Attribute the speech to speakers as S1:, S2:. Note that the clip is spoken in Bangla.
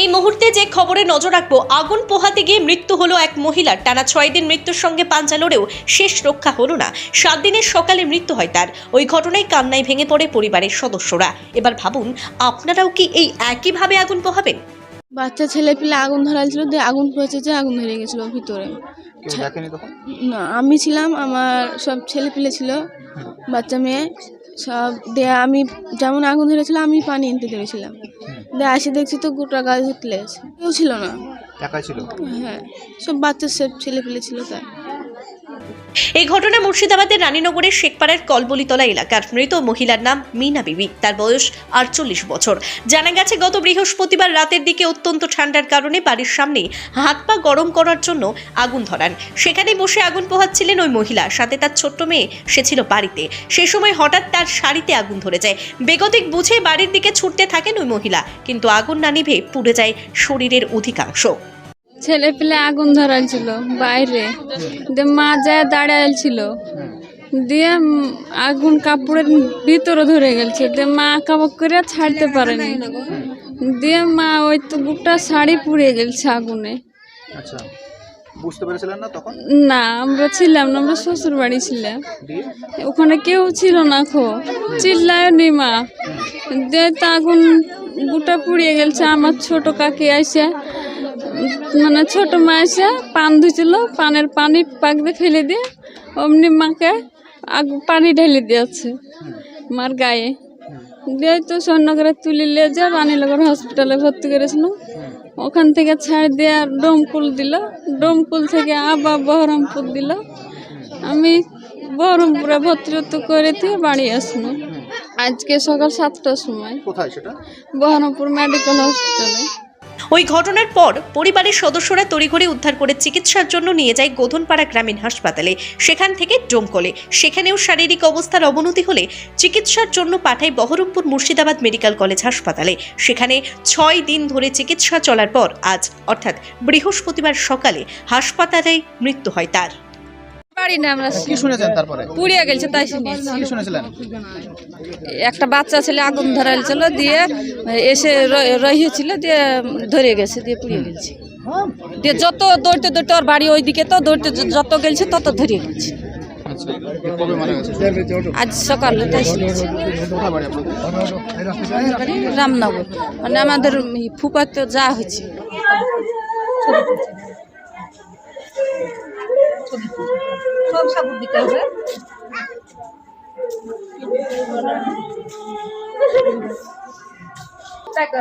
S1: এই মুহূর্তে যে খবরে নজর রাখব আগুন পোহাতে গিয়ে মৃত্যু হলো এক মহিলার। টানা ছয় দিন মৃত্যুর সঙ্গে পাঞ্জা লড়েও শেষ রক্ষা হলো না। সাত দিনের সকালে মৃত্যু হয় তার। ওই ঘটনায় কান্নায় ভেঙে পড়ে পরিবারের সদস্যরা। এবার ভাবুন আপনারাও কি এই একইভাবে আগুন পোহাবেন?
S2: বাচ্চা ছেলে পিলে আগুন ধরাইছিল দিয়ে আগুন পৌঁছেছে আগুন ধরে গেছিল ভিতরে। না আমি ছিলাম আমার সব ছেলে পিলে ছিল বাচ্চা মেয়ে। সব দিয়ে আমি যেমন আগুন ধরেছিল আমি পানি আনতে ধরেছিলাম দিয়ে আসে দেখছি তো গোটা গাছ ধুতলে আছে। কেউ ছিল না।
S3: একা ছিল?
S2: হ্যাঁ সব বাচ্চা সব ছেলে পেলে ছিল তাই
S1: এই ঘটনা মুর্শিদাবাদের রানীনগরের শেখপাড়ার কলবলিতলা এলাকার। মৃত মহিলার নাম মিনা বিবি। তার বয়স আটচল্লিশ বছর। জানা গেছে, গত বৃহস্পতিবার রাতের দিকে অত্যন্ত ঠান্ডার কারণে বাড়ির সামনে হাত পা গরম করার জন্য আগুন ধরান। সেখানে বসে আগুন পোহাচ্ছিলেন ওই মহিলা। সাথে তার ছোট্ট মেয়ে, সে ছিল বাড়িতে। সে সময় হঠাৎ তার শাড়িতে আগুন ধরে যায়। বেগতিক বুঝে বাড়ির দিকে ছুটতে থাকেন ওই মহিলা। কিন্তু আগুন না নিভে পুড়ে যায় শরীরের অধিকাংশ।
S4: ছেলে পেলে আগুন ধরাইছিল বাইরে। দিয়ে মা যায় দাঁড়াইছিল দিয়ে আগুন কাপড়ের ভিতরে ধরে গেছে দিয়ে মা কাপড় করে ছাড়তে পারেনি। দিয়ে মা ওই তো গোটা শাড়ি পুড়ে গেছে আগুনে।
S3: আচ্ছা বুঝতে পেরেছিলেন না তখন?
S4: না আমরা ছিলাম না আমরা শ্বশুর বাড়ি ছিলাম ওখানে কেউ ছিল না খো চিল্লায় নি মা। দিয়ে তো আগুন গোটা পুড়িয়ে গেছে আমার ছোট কাকি আসে মানে ছোট মা এসে পান ধুছিল পানের পানি পাক দিয়ে ফেলে দিয়ে অমনি মাকে আগ পানি ঢেলে দিয়েছে মার গায়ে। দিয়ে তো স্বর্ণগরে তুলে নিয়ে যা রানীনগর হসপিটালে ভর্তি করেছিল। ওখান থেকে ছাড় দিয়ে আর ডোমকুল দিল। ডোমকুল থেকে আবার বহরমপুর দিল। আমি বহরমপুরে ভর্তি টর্তি করে দিয়ে বাড়ি আসলো আজকে সকাল সাতটার সময়।
S3: কোথায় সেটা?
S4: বহরমপুর মেডিকেল হসপিটালে
S1: ওই ঘটনার পর পরিবারের সদস্যরা তড়িঘড়ি উদ্ধার করে চিকিৎসার জন্য নিয়ে যায় গোধনপাড়া গ্রামীণ হাসপাতালে। সেখান থেকে ডোমকলে। সেখানেও শারীরিক অবস্থার অবনতি হলে চিকিৎসার জন্য পাঠায় বহরমপুর মুর্শিদাবাদ মেডিকেল কলেজ হাসপাতালে। সেখানে ছয় দিন ধরে চিকিৎসা চলার পর আজ, অর্থাৎ বৃহস্পতিবার সকালে, হাসপাতালে মৃত্যু হয় তার।
S5: পারি না আমরা।
S3: কি শুনেছেন তারপরে?
S5: পুড়িয়ে গেছে তাই শুনেছি
S3: কি শুনেছিলেন?
S5: একটা বাচ্চা ছেলে আগুন ধরাইছিল দিয়ে এসে রহিয়েছিল দিয়ে ধরে গেছে দিয়ে পুড়িয়ে গেছে দিয়ে যত দৌড়তে দৌড়তে ওর বাড়ি ওইদিকে তো দৌড়তে যত গেছে তত ধরে গেছে
S3: আচ্ছা গেছে?
S5: আজ সকালে রামনগর। মানে আমাদের ফুপাতে যা হয়েছে। সব সাবুর দিতে হবে। টাকা